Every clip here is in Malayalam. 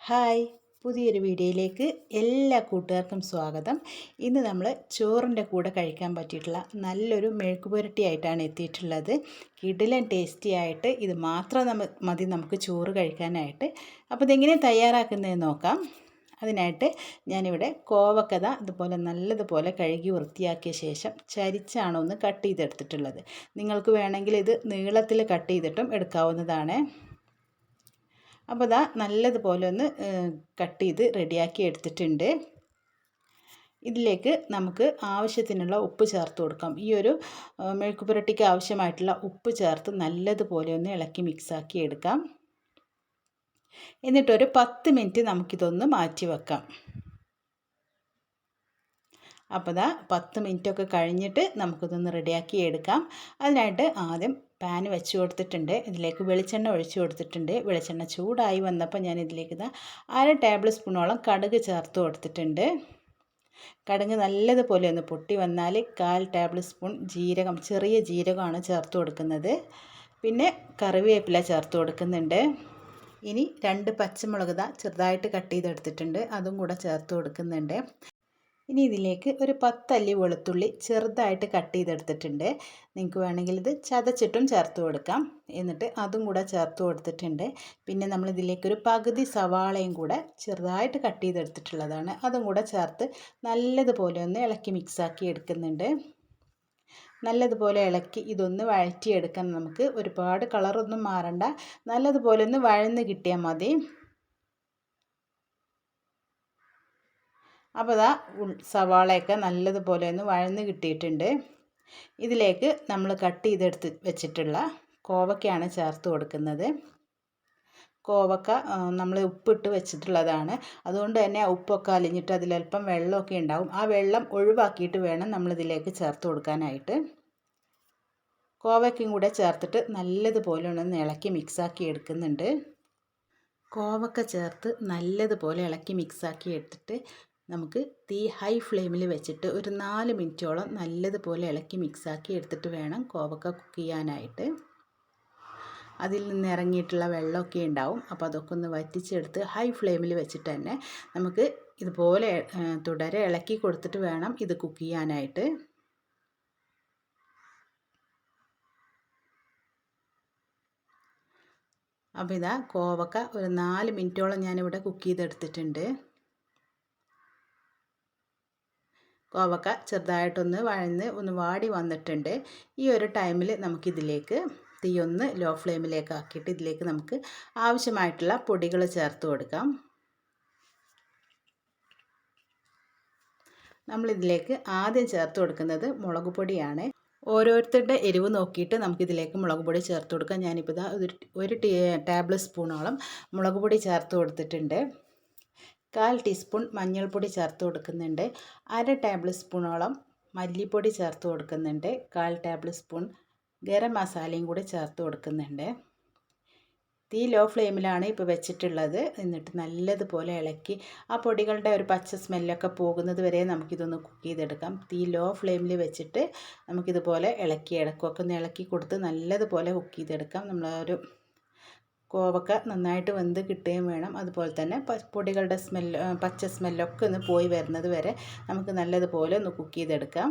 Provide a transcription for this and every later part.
ഹായ്. പുതിയൊരു വീഡിയോയിലേക്ക് എല്ലാ കൂട്ടുകാർക്കും സ്വാഗതം. ഇന്ന് നമ്മൾ ചോറിന്റെ കൂടെ കഴിക്കാൻ പറ്റിയിട്ടുള്ള നല്ലൊരു മെഴുക്ക് പുരട്ടി ആയിട്ടാണ് എത്തിയിട്ടുള്ളത്. കിടിലൻ ടേസ്റ്റി ആയിട്ട് ഇത് മാത്രം നമ്മ മതി നമുക്ക് ചോറ് കഴിക്കാനായിട്ട്. അപ്പോൾ ഇതെങ്ങനെ തയ്യാറാക്കുന്നത് നോക്കാം. അതിനായിട്ട് ഞാനിവിടെ കോവക്കത ഇതുപോലെ നല്ലതുപോലെ കഴുകി വൃത്തിയാക്കിയ ശേഷം ചരിച്ചാണ് ഒന്ന് കട്ട് ചെയ്തെടുത്തിട്ടുള്ളത്. നിങ്ങൾക്ക് വേണമെങ്കിൽ ഇത് നീളത്തിൽ കട്ട് ചെയ്തിട്ടും എടുക്കാവുന്നതാണ്. അപ്പോൾ ഇതാ നല്ലതുപോലെ ഒന്ന് കട്ട് ചെയ്ത് റെഡിയാക്കി എടുത്തിട്ടുണ്ട്. ഇതിലേക്ക് നമുക്ക് ആവശ്യത്തിനുള്ള ഉപ്പ് ചേർത്ത് കൊടുക്കാം. ഈ ഒരു മെഴുക്ക് പുരട്ടിക്ക് ആവശ്യമായിട്ടുള്ള ഉപ്പ് ചേർത്ത് നല്ലതുപോലെ ഒന്ന് ഇളക്കി മിക്സാക്കി എടുക്കാം. എന്നിട്ടൊരു പത്ത് മിനിറ്റ് നമുക്കിതൊന്ന് മാറ്റി വെക്കാം. അപ്പോൾ ദാ പത്ത് മിനിറ്റൊക്കെ കഴിഞ്ഞിട്ട് നമുക്കിതൊന്ന് റെഡിയാക്കി എടുക്കാം. അതിനായിട്ട് ആദ്യം പാൻ വെച്ച് കൊടുത്തിട്ടുണ്ട്. ഇതിലേക്ക് വെളിച്ചെണ്ണ ഒഴിച്ചു കൊടുത്തിട്ടുണ്ട്. വെളിച്ചെണ്ണ ചൂടായി വന്നപ്പോൾ ഞാൻ ഇതിലേക്ക് ഇതാ അര ടേബിൾ സ്പൂണോളം കടുക് ചേർത്ത് കൊടുത്തിട്ടുണ്ട്. കടുക് നല്ലതുപോലെ ഒന്ന് പൊട്ടി വന്നാൽ കാൽ ടേബിൾ സ്പൂൺ ജീരകം ചെറിയ ജീരകമാണ് ചേർത്ത് കൊടുക്കുന്നത്. പിന്നെ കറിവേപ്പില ചേർത്ത് കൊടുക്കുന്നുണ്ട്. ഇനി രണ്ട് പച്ചമുളക് ചെറുതായിട്ട് കട്ട് ചെയ്തെടുത്തിട്ടുണ്ട്. അതും കൂടെ ചേർത്ത് കൊടുക്കുന്നുണ്ട്. ഇനി ഇതിലേക്ക് ഒരു പത്തല്ലി വെളുത്തുള്ളി ചെറുതായിട്ട് കട്ട് ചെയ്തെടുത്തിട്ടുണ്ട്. നിങ്ങൾക്ക് വേണമെങ്കിൽ ഇത് ചതച്ചിട്ടും ചേർത്ത് കൊടുക്കാം. എന്നിട്ട് അതും കൂടെ ചേർത്ത് കൊടുത്തിട്ടുണ്ട്. പിന്നെ നമ്മൾ ഇതിലേക്ക് ഒരു പകുതി സവാളയും കൂടെ ചെറുതായിട്ട് കട്ട് ചെയ്തെടുത്തിട്ടുള്ളതാണ്. അതും കൂടെ ചേർത്ത് നല്ലതുപോലെ ഒന്ന് ഇളക്കി മിക്സാക്കി എടുക്കുന്നുണ്ട്. നല്ലതുപോലെ ഇളക്കി ഇതൊന്ന് വഴറ്റിയെടുക്കാൻ നമുക്ക് ഒരുപാട് കളറൊന്നും മാറണ്ട. നല്ലതുപോലെ ഒന്ന് വഴന്ന് കിട്ടിയാൽ മതി. അപ്പോൾ ഇതാ സവാളയൊക്കെ നല്ലതുപോലെ ഒന്ന് വഴന്ന് കിട്ടിയിട്ടുണ്ട്. ഇതിലേക്ക് നമ്മൾ കട്ട് ചെയ്തെടുത്ത് വെച്ചിട്ടുള്ള കോവക്കയാണ് ചേർത്ത് കൊടുക്കുന്നത്. കോവക്ക നമ്മൾ ഉപ്പിട്ട് വെച്ചിട്ടുള്ളതാണ്. അതുകൊണ്ട് തന്നെ ഉപ്പൊക്കെ അലിഞ്ഞിട്ട് അതിലൽപ്പം വെള്ളമൊക്കെ ഉണ്ടാവും. ആ വെള്ളം ഒഴിവാക്കിയിട്ട് വേണം നമ്മളിതിലേക്ക് ചേർത്ത് കൊടുക്കാനായിട്ട്. കോവയ്ക്കും കൂടെ ചേർത്തിട്ട് നല്ലതുപോലെ ഒന്ന് ഇളക്കി മിക്സാക്കി എടുക്കുന്നുണ്ട്. കോവക്ക ചേർത്ത് നല്ലതുപോലെ ഇളക്കി മിക്സാക്കി എടുത്തിട്ട് നമുക്ക് തീ ഹൈ ഫ്ലെയിമിൽ വെച്ചിട്ട് ഒരു നാല് മിനിറ്റോളം നല്ലതുപോലെ ഇളക്കി മിക്സാക്കി എടുത്തിട്ട് വേണം കോവക്ക കുക്ക് ചെയ്യാനായിട്ട്. അതിൽ നിന്ന് ഇറങ്ങിയിട്ടുള്ള വെള്ളമൊക്കെ ഉണ്ടാവും. അപ്പോൾ അതൊക്കെ ഒന്ന് വറ്റിച്ചെടുത്ത് ഹൈ ഫ്ലെയിമിൽ വെച്ചിട്ട് തന്നെ നമുക്ക് ഇതുപോലെ തുടരെ ഇളക്കി കൊടുത്തിട്ട് വേണം ഇത് കുക്ക് ചെയ്യാനായിട്ട്. അപ്പോൾ ഇതാ കോവക്ക ഒരു നാല് മിനിറ്റോളം ഞാനിവിടെ കുക്ക് ചെയ്തെടുത്തിട്ടുണ്ട്. കോവക്ക ചെറുതായിട്ടൊന്ന് വഴന്ന് ഒന്ന് വാടി വന്നിട്ടുണ്ട്. ഈ ഒരു ടൈമിൽ നമുക്കിതിലേക്ക് തീ ഒന്ന് ലോ ഫ്ലെയിമിലേക്ക് ആക്കിയിട്ട് ഇതിലേക്ക് നമുക്ക് ആവശ്യമായിട്ടുള്ള പൊടികൾ ചേർത്ത് കൊടുക്കാം. നമ്മളിതിലേക്ക് ആദ്യം ചേർത്ത് കൊടുക്കുന്നത് മുളക് പൊടിയാണ്. ഓരോരുത്തരുടെ എരിവ് നോക്കിയിട്ട് നമുക്കിതിലേക്ക് മുളക് പൊടി ചേർത്ത് കൊടുക്കാം. ഞാനിപ്പോൾ ഇതാ ഒരു ടേബിൾ സ്പൂണോളം മുളക് പൊടി ചേർത്ത് കൊടുത്തിട്ടുണ്ട്. കാൽ ടീസ്പൂൺ മഞ്ഞൾപ്പൊടി ചേർത്ത് കൊടുക്കുന്നുണ്ട്. അര ടേബിൾ സ്പൂണോളം മല്ലിപ്പൊടി ചേർത്ത് കൊടുക്കുന്നുണ്ട്. കാൽ ടേബിൾ സ്പൂൺ ഗരം മസാലയും കൂടി ചേർത്ത് കൊടുക്കുന്നുണ്ട്. തീ ലോ ഫ്ലെയിമിലാണ് ഇപ്പോൾ വെച്ചിട്ടുള്ളത്. എന്നിട്ട് നല്ലതുപോലെ ഇളക്കി ആ പൊടികളുടെ ഒരു പച്ച സ്മെല്ലൊക്കെ പോകുന്നത് വരെ നമുക്കിതൊന്ന് കുക്ക് ചെയ്തെടുക്കാം. തീ ലോ ഫ്ലെയിമിൽ വെച്ചിട്ട് നമുക്കിതുപോലെ ഇളക്കി ഇടക്കൊക്കെ ഒന്ന് ഇളക്കി കൊടുത്ത് നല്ലതുപോലെ കുക്ക് ചെയ്തെടുക്കാം. നമ്മളൊരു കോവക്ക നന്നായിട്ട് വെന്ത് കിട്ടുകയും വേണം. അതുപോലെ തന്നെ പൊടികളുടെ സ്മെല്ല് പച്ച സ്മെല്ലൊക്കെ ഒന്ന് പോയി വരുന്നത് വരെ നമുക്ക് നല്ലതുപോലെ ഒന്ന് കുക്ക് ചെയ്തെടുക്കാം.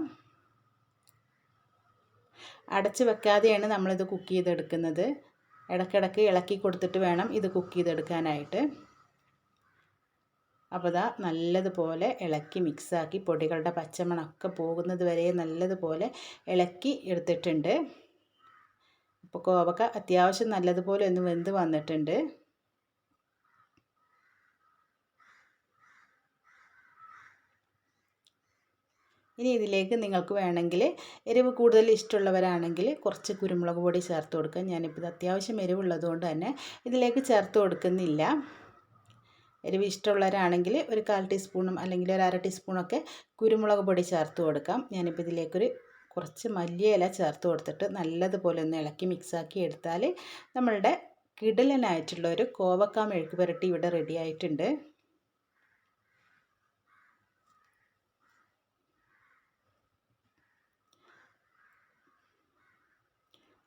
അടച്ച് വെക്കാതെയാണ് നമ്മളിത് കുക്ക് ചെയ്തെടുക്കുന്നത്. ഇടയ്ക്കിടയ്ക്ക് ഇളക്കി കൊടുത്തിട്ട് വേണം ഇത് കുക്ക് ചെയ്തെടുക്കാനായിട്ട്. അപ്പോൾ ഇതാ നല്ലതുപോലെ ഇളക്കി മിക്സാക്കി പൊടികളുടെ പച്ചമണമൊക്കെ പോകുന്നത് വരെ നല്ലതുപോലെ ഇളക്കി എടുത്തിട്ടുണ്ട്. അപ്പോൾ കോവക്ക അത്യാവശ്യം നല്ലതുപോലെ ഒന്ന് വെന്ത് വന്നിട്ടുണ്ട്. ഇനി ഇതിലേക്ക് നിങ്ങൾക്ക് വേണമെങ്കിൽ എരിവ് കൂടുതൽ ഇഷ്ടമുള്ളവരാണെങ്കിൽ കുറച്ച് കുരുമുളക് പൊടി ചേർത്ത് കൊടുക്കുക. ഞാനിപ്പോൾ ഇത് അത്യാവശ്യം എരിവുള്ളത് കൊണ്ട് തന്നെ ഇതിലേക്ക് ചേർത്ത് കൊടുക്കുന്നില്ല. എരിവ് ഇഷ്ടമുള്ളവരാണെങ്കിൽ ഒരു കാൽ ടീസ്പൂണും അല്ലെങ്കിൽ ഒരു അര ടീസ്പൂണൊക്കെ കുരുമുളക് പൊടി ചേർത്ത് കൊടുക്കാം. ഞാനിപ്പോൾ ഇതിലേക്കൊരു കുറച്ച് മല്ലിയില ചേർത്ത് കൊടുത്തിട്ട് നല്ലതുപോലെ ഒന്ന് ഇളക്കി മിക്സാക്കി എടുത്താൽ നമ്മളുടെ കിടലനായിട്ടുള്ള ഒരു കോവക്ക മെഴുക്ക് പുരട്ടി ഇവിടെ റെഡി ആയിട്ടുണ്ട്.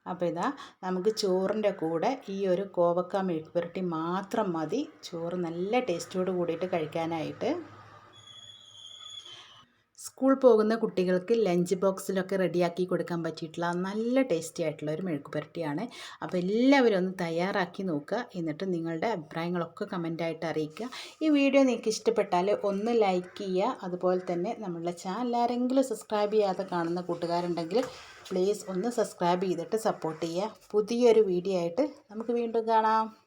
അപ്പോൾ ഇതാ നമുക്ക് ചോറിന്റെ കൂടെ ഈ ഒരു കോവക്ക മെഴുക്ക് പുരട്ടി മാത്രം മതി. ചോറ് നല്ല ടേസ്റ്റോട് കൂടിയിട്ട് കഴിക്കാനായിട്ട്. സ്കൂൾ പോകുന്ന കുട്ടികൾക്ക് ലഞ്ച് ബോക്സിലൊക്കെ റെഡിയാക്കി കൊടുക്കാൻ പറ്റിയിട്ടുള്ള നല്ല ടേസ്റ്റി ആയിട്ടുള്ള ഒരു മെഴുക്ക് പുരട്ടിയാണ്. അപ്പോൾ എല്ലാവരും ഒന്ന് തയ്യാറാക്കി നോക്കുക. എന്നിട്ട് നിങ്ങളുടെ അഭിപ്രായങ്ങളൊക്കെ കമന്റായിട്ട് അറിയിക്കുക. ഈ വീഡിയോ നിങ്ങൾക്ക് ഇഷ്ടപ്പെട്ടാൽ ഒന്ന് ലൈക്ക് ചെയ്യുക. അതുപോലെ തന്നെ നമ്മളുടെ ചാനൽ ആരെങ്കിലും സബ്സ്ക്രൈബ് ചെയ്യാതെ കാണുന്ന കൂട്ടുകാരുണ്ടെങ്കിൽ പ്ലീസ് ഒന്ന് സബ്സ്ക്രൈബ് ചെയ്തിട്ട് സപ്പോർട്ട് ചെയ്യുക. പുതിയൊരു വീഡിയോ ആയിട്ട് നമുക്ക് വീണ്ടും കാണാം.